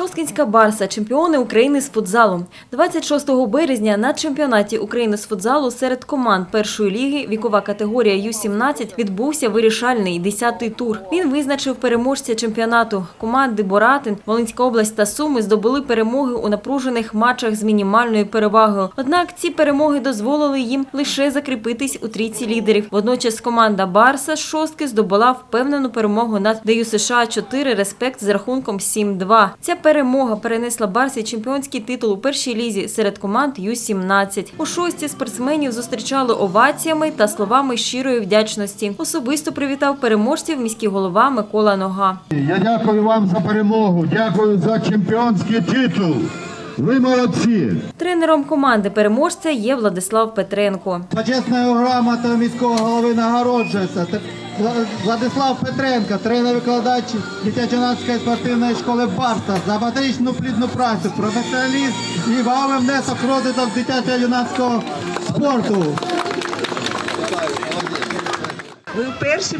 Шосткінська Барса – чемпіони України з футзалу. 26 березня на чемпіонаті України з футзалу серед команд першої ліги вікова категорія Ю-17 відбувся вирішальний 10-й тур. Він визначив переможця чемпіонату. Команди Боратин, Волинська область та Суми здобули перемоги у напружених матчах з мінімальною перевагою. Однак ці перемоги дозволили їм лише закріпитись у трійці лідерів. Водночас команда Барса з шостки здобула впевнену перемогу над ДЮ США 4 «Респект» з рахунком 7-2. Ця перемога перенесла Барсі чемпіонський титул у першій лізі серед команд Ю-17. У шості спортсменів зустрічали оваціями та словами щирої вдячності. Особисто привітав переможців міський голова Микола Нога. Я дякую вам за перемогу, дякую за чемпіонський титул. Ви молодці. Тренером команди переможця є Владислав Петренко. Почесною грамотою міського голови нагороджується Владислав Петренко, тренер-викладач дитячо-юнацької спортивної школи Барса за патрічну плідну працю, професіоналіст і вагомий внесок розвиток дитячо-юнацького спорту. Ви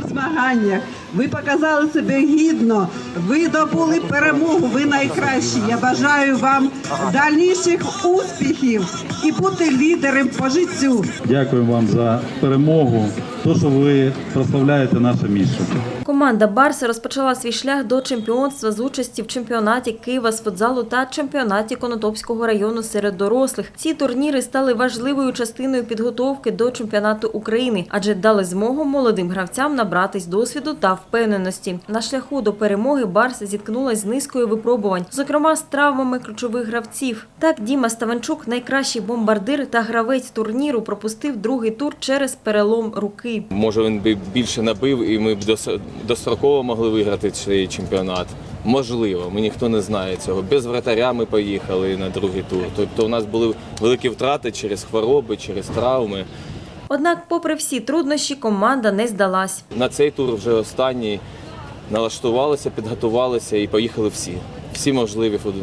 в змаганнях. Ви показали себе гідно. Ви добули перемогу. Ви найкращі. Я бажаю вам дальніших успіхів і бути лідером по життю. Дякуємо вам за перемогу, то, що ви прославляєте наше місто. Команда Барса розпочала свій шлях до чемпіонства з участі в чемпіонаті Києва з футзалу та чемпіонаті Конотопського району серед дорослих. Ці турніри стали важливою частиною підготовки до чемпіонату України, адже дали змогу молодим гравцям набратись досвіду та впевненості. На шляху до перемоги Барса зіткнулась з низкою випробувань, зокрема з травмами ключових гравців. Так Діма Ставанчук, найкращий бомбардир та гравець турніру, пропустив другий тур через перелом руки. Може він би більше набив і ми б достроково могли виграти цей чемпіонат. Можливо, ми ніхто не знає цього. Без вратаря ми поїхали на другий тур. Тобто у нас були великі втрати через хвороби, через травми. Однак, попри всі труднощі, команда не здалась. На цей тур вже останній налаштувалися, підготувалися і поїхали всі. Всі можливі, фут-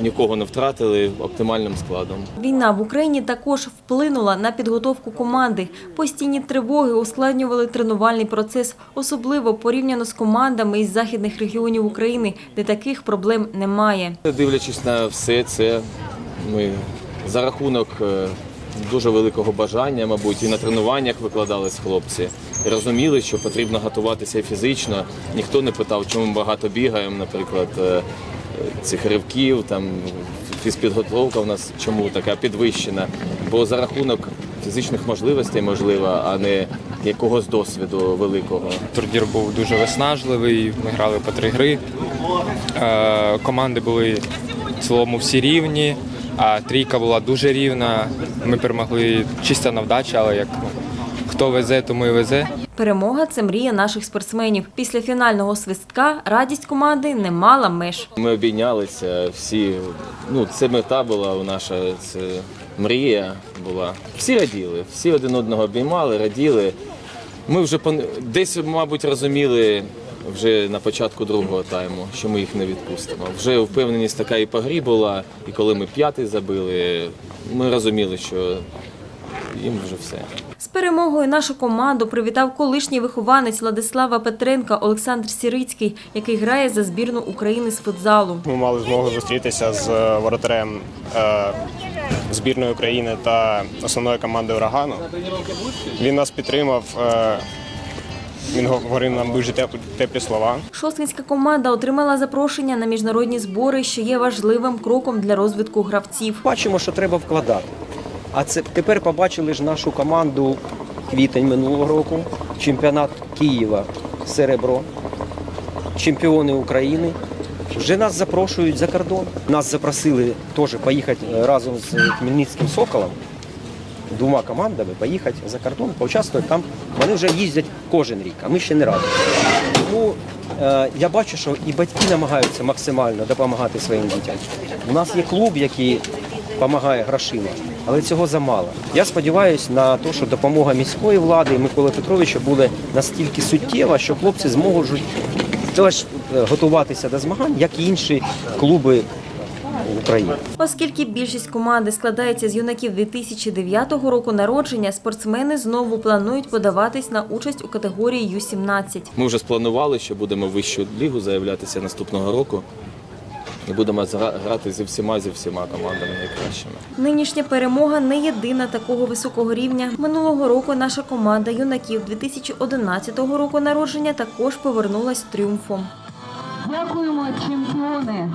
нікого не втратили оптимальним складом. Війна в Україні також вплинула на підготовку команди. Постійні тривоги ускладнювали тренувальний процес, особливо порівняно з командами із західних регіонів України, де таких проблем немає. Дивлячись на все це, ми за рахунок е, дуже великого бажання, мабуть, і на тренуваннях викладались хлопці. І розуміли, що потрібно готуватися фізично. Ніхто не питав, чому ми багато бігаємо, наприклад, е, цих ривків, там фізпідготовка у нас чому така підвищена. Бо за рахунок фізичних можливостей можливо, а не якогось досвіду великого. Турнір був дуже виснажливий. Ми грали по три гри. Е, команди були в цілому всі рівні, а трійка була дуже рівна. Ми перемогли чисто на вдачі, але як хто везе, тому і везе. Перемога це мрія наших спортсменів. Після фінального свистка радість команди не мала меж. Ми обійнялися всі. Ну, це мета була у наша, це мрія була. Всі раділи, всі один одного обіймали, раділи. Ми вже десь, мабуть, розуміли вже на початку другого тайму, що ми їх не відпустимо. Вже впевненість така і по грі була, і коли ми п'ятий забили, ми розуміли, що їм вже все. З перемогою нашу команду привітав колишній вихованець Владислава Петренка Олександр Сірицький, який грає за збірну України з футзалу. Ми мали змогу зустрітися з воротарем е, збірної України та основної команди урагану. Він нас підтримав. е, Він говорив нам дуже теп- теплі слова. Шосткинська команда отримала запрошення на міжнародні збори, що є важливим кроком для розвитку гравців. Бачимо, що треба вкладати. А це тепер побачили ж нашу команду квітень минулого року, чемпіонат Києва серебро, чемпіони України. Вже нас запрошують за кордон. Нас запросили теж поїхати разом з Хмельницьким Соколом, двома командами поїхати за кордон, поучаствувати там. Вони вже їздять кожен рік, а ми ще не разом. Тому е, я бачу, що і батьки намагаються максимально допомагати своїм дітям. У нас є клуб, який допомагає грошима, але цього замало. Я сподіваюся на те, що допомога міської влади і Миколи Петровича буде настільки суттєва, що хлопці зможуть теж е, готуватися до змагань, як і інші клуби України. Оскільки більшість команди складається з юнаків 2009 року народження, спортсмени знову планують подаватись на участь у категорії Ю-17. Ми вже спланували, що будемо вищу лігу заявлятися наступного року. І будемо грати зі всіма зі всіма командами найкращими. Нинішня перемога не єдина такого високого рівня. Минулого року наша команда юнаків 2011 року народження також повернулась тріумфом. Дякуємо, чемпіони!